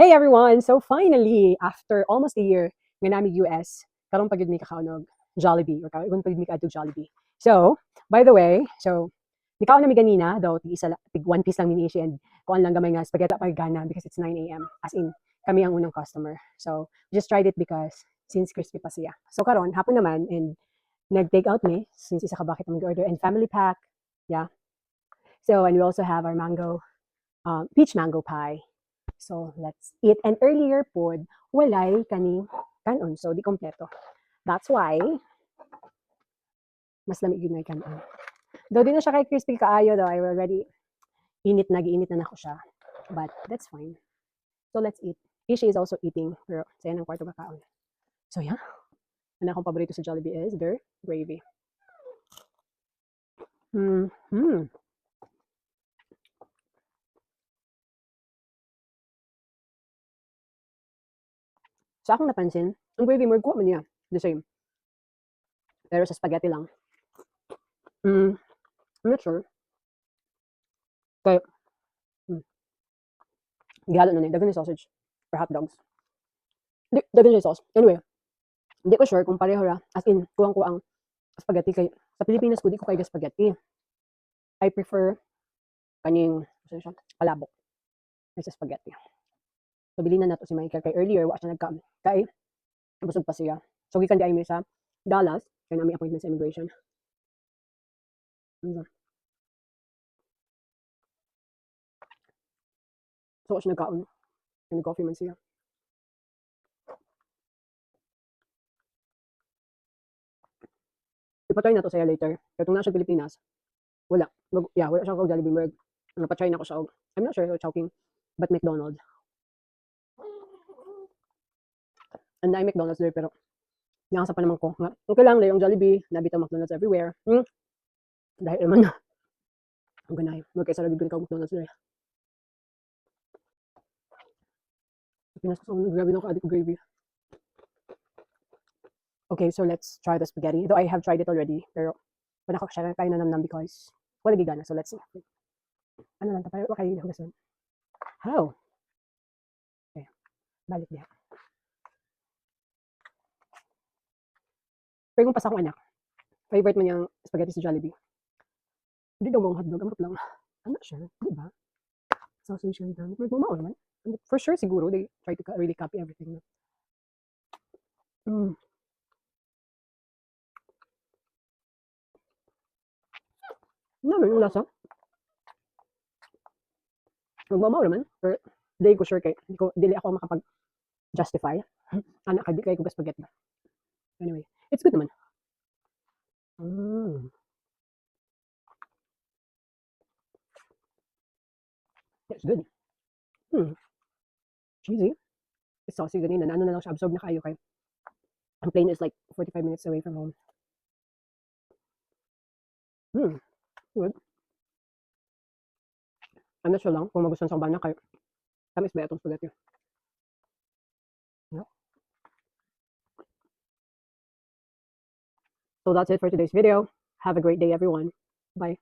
Hey everyone! So finally, after almost a year nga nami US, karon pagid mi kakaonog Jollibee or karon pagid mi kaadto Jollibee. So, by the way, so nikaon na mi ganina daw tig isa tig one piece lang mini and kuan lang gamay nga spaghetti pa gana because it's 9 a.m. As in kami ang unang customer. So, just tried it because since crispy pa siya. So karon hapon naman and nag-take out mi since isa ka bakit ang order and family pack. Yeah. So, and we also have our mango um, peach mango pie. So, let's eat. And earlier po, walay kaning kanon. So, di kompleto. That's why, mas lamig yun na kanon. Though di na siya kay crispy kaayo though, I already init na, giinit na nako siya. But, that's fine. So, let's eat. Ishi is also eating, pero sa ng kwarto kakaon. So, yeah. Ang akong paborito sa Jollibee is their gravy. Hmm. Hmm. Sa akong napansin, ang gravy mo, kuha man niya. The same. Pero sa spaghetti lang. Mm, I'm not sure. Kaya, mm, gihalo na niya. Dagan sausage. Or hot dogs. Di, dagan yung sauce. Anyway, hindi ko sure kung pareho ra. As in, kuwang ko ang spaghetti kay sa Pilipinas ko di ko kay spaghetti. I prefer kaning ano palabok kaysa spaghetti. So na nato si Michael kay earlier wa siya nagka kay busog pa siya. So gikan di ay sa Dallas kay nami appointment sa immigration. Ano? So siya nagkaon. Nag coffee man siya. Ipatry na to saya later. Kaya kung nasa Pilipinas, wala. Mag, yeah, wala siyang kog Jollibee Merg. Napatry na ko siya. og- I'm not sure how choking, but McDonald's. And I McDonald's there, pero nakasa pa naman ko. Nga, okay lang, yung Jollibee, nabita McDonald's everywhere. Hmm? Dahil naman na. Ang ganay. Magkaisa lagi ko McDonald's there. Pinas ko sa grabe na ko adik gravy. Okay, so let's try the spaghetti. Though I have tried it already, pero wala ko siya kayo nanamnam because wala gigana. So let's see. Ano lang tayo? Wala kayo hugasan. How? Okay. Balik niya. Pero kung pas akong anak, favorite mo niyang spaghetti sa Jollibee. Hindi daw mong hotdog, amot lang. I'm not sure. Di ba? Sausage yung dami. Pero mao naman. For sure, siguro, they try to really copy everything. Mm. Ano yung lasa? Magmamaw naman. Pero di ko sure kay, di ko, dili ako makapag justify. Anak ka, di kayo ko spaghetti. Anyway, it's good naman. Mm. It's good. Hmm. Cheesy. It's saucy ganina. Ano na lang siya, absorb na kayo kay. Ang plane is like 45 minutes away from home. Hmm. Good. I'm not sure lang kung magustuhan sa bana kay tamis ba itong spaghetti. So that's it for today's video. Have a great day, everyone. Bye.